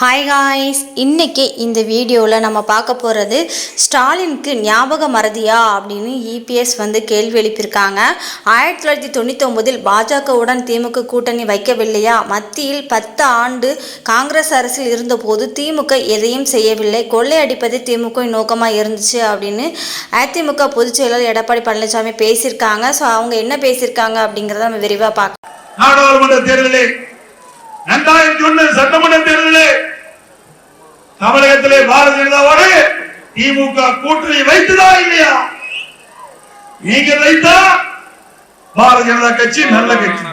Hi guys இன்னைக்கு இந்த வீடியோவில் நம்ம பார்க்க போகிறது ஸ்டாலினுக்கு ஞாபக மறதியா அப்படின்னு இபிஎஸ் வந்து கேள்வி எழுப்பியிருக்காங்க. ஆயிரத்தி தொள்ளாயிரத்தி தொண்ணூத்தொம்பதில் பாஜகவுடன் திமுக கூட்டணி வைக்கவில்லையா? மத்தியில் பத்து ஆண்டு காங்கிரஸ் அரசில் இருந்தபோது திமுக எதையும் செய்யவில்லை. கொள்ளையடிப்பது திமுக நோக்கமாக இருந்துச்சு அப்படின்னு அதிமுக பொதுச் செயலாளர் எடப்பாடி பழனிசாமி பேசியிருக்காங்க. ஸோ அவங்க என்ன பேசியிருக்காங்க அப்படிங்கிறத நம்ம விரிவாக பார்க்கலாம். நாடாளுமன்ற தேர்தலில் இரண்டாயிரத்தி ஒண்ணு சட்டமன்ற தேர்தலில் தமிழகத்திலே பாரதிய ஜனதாவோடு திமுக கூட்டணி வைத்ததா இல்லையா? நீங்க வைத்தா பாரதிய ஜனதா கட்சி நல்ல கட்சி.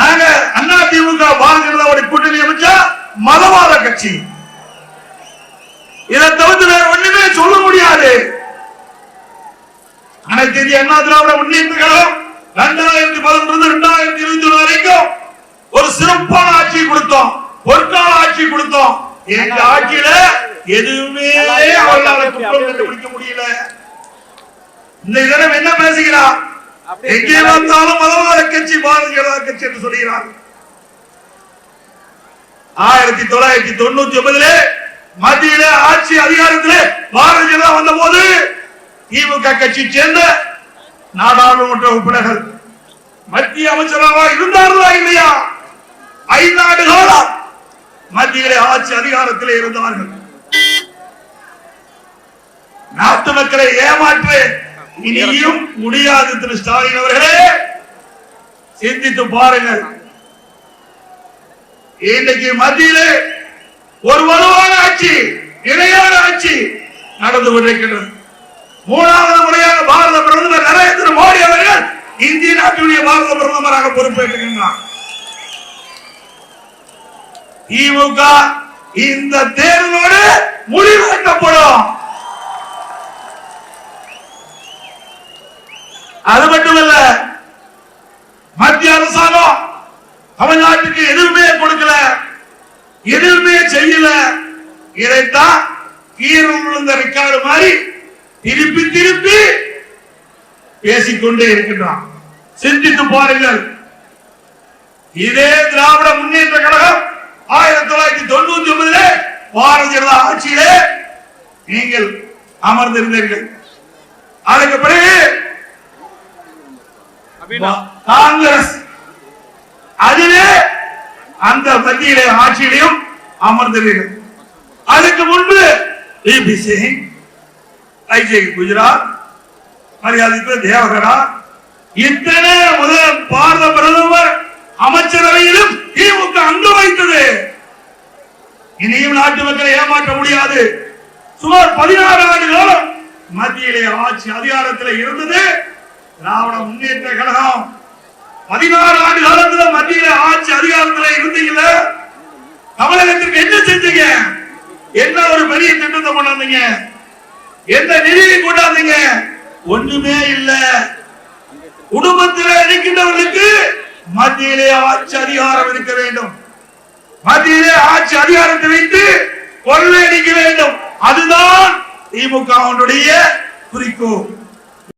நாங்க அண்ணா திமுக பாரதிய ஜனதாவோட கூட்டணி அமைச்சா மதவாத கட்சி. இதை தவிர்த்து வேற ஒண்ணுமே சொல்ல முடியாது. அனைத்து இந்திய அண்ணா திராவிட முன்னேற்ற கழகம் ரெண்டாயிரத்தி பதினொன்று ரெண்டாயிரத்தி இருபத்தி ஒண்ணு வரைக்கும் ஒரு சிறப்பான ஆட்சி கொடுத்தோம் பொற்கால ஆட்சி கொடுத்தோம் எங்க ஆட்சியில எதுவுமே அவர்களால குற்றம் கண்டுபிடிக்க முடியல. இந்த தினம் என்ன பேசுகிறார் எங்கே பார்த்தாலும் மதவாத கட்சி பாரதிய ஜனதா கட்சி என்று சொல்கிறார். ஆயிரத்தி தொள்ளாயிரத்தி தொண்ணூத்தி ஒன்பதிலே மத்தியிலே ஆட்சி அதிகாரத்திலே பாரதிய ஜனதா வந்த போது திமுக கட்சி சேர்ந்த நாடாளுமன்ற உறுப்பினர்கள். மத்திய அமைச்சராக இருந்தார்களா இல்லையா? ஐந்தாண்டு காலம் மத்தியிலே ஆட்சி அதிகாரத்திலே இருந்தார்கள். நாட்டு மக்களை ஏமாற்று இனியும் முடியாது திரு ஸ்டாலின் அவர்களே. சிந்தித்து பாருங்கள். இன்றைக்கு மத்தியிலே ஒரு வலுவான ஆட்சி இணையான ஆட்சி நடந்து கொண்டிருக்கின்றது. மூணாவது முறையாக பாரத பிரதமர் நரேந்திர மோடி அவர்கள் இந்திய நாட்டினுடைய பாரத பிரதமராக பொறுப்பேற்றுகின்றார். திமுக இந்த தேர்தலோடு முடிவெடுக்கப்படும். அது மட்டுமல்ல மத்திய அரசாங்கம் தமிழ்நாட்டுக்கு எதுவுமே கொடுக்கல எதுவுமே செய்யல. இதைத்தான் கீரல் விழுந்த ரெக்கார்டு மாதிரி திருப்பி திருப்பி பேசிக்கொண்டே இருக்கின்றான். சிந்தித்து பாருங்கள். இதே திராவிட முன்னேற்ற கழகம் ஆயிரத்தி தொள்ளாயிரத்தி தொண்ணூத்தி ஒன்பதுல பாரதிய ஜனதா ஆட்சியிலே நீங்கள் அமர்ந்திருந்தீர்கள். அதுக்கு பிறகு காங்கிரஸ் அதிலே அந்த மத்தியிலே ஆட்சியிலையும் அமர்ந்தீர்கள் அதுக்கு முன்பு பிபி சிங் ஐஜே குஜராத் மரியாதைக்கு தேவகரா இத்தனை முதல் பாரத பிரதமர் அமைச்சரவையிலும் திமுக அங்கு வைத்தது நாட்டு மக்களை ஏமாற்ற முடியாது. சுமார் பதினாறு ஆண்டு காலம் மத்தியிலே ஆட்சி அதிகாரத்தில் இருந்தது. திராவிட முன்னேற்ற கழகம் பதினாறு ஆண்டு காலத்துல மத்தியில ஆட்சி அதிகாரத்துல இருந்தீங்கல்ல? தமிழகத்திற்கு என்ன செஞ்சீங்க? என்ன ஒரு பெரிய திட்டத்தை கொண்டாந்தீங்க எந்த நிதியை கொண்டாந்தீங்க ஒண்ணுமே இல்ல. குடும்பத்தில் இருக்கின்றவர்களுக்கு மத்தியிலே ஆட்சி அதிகாரம் இருக்க வேண்டும். மத்தியிலே ஆட்சி அதிகாரத்தை வைத்து கொள்ளையடிக்க வேண்டும். அதுதான் திமுகவுடைய குறிக்கோள்.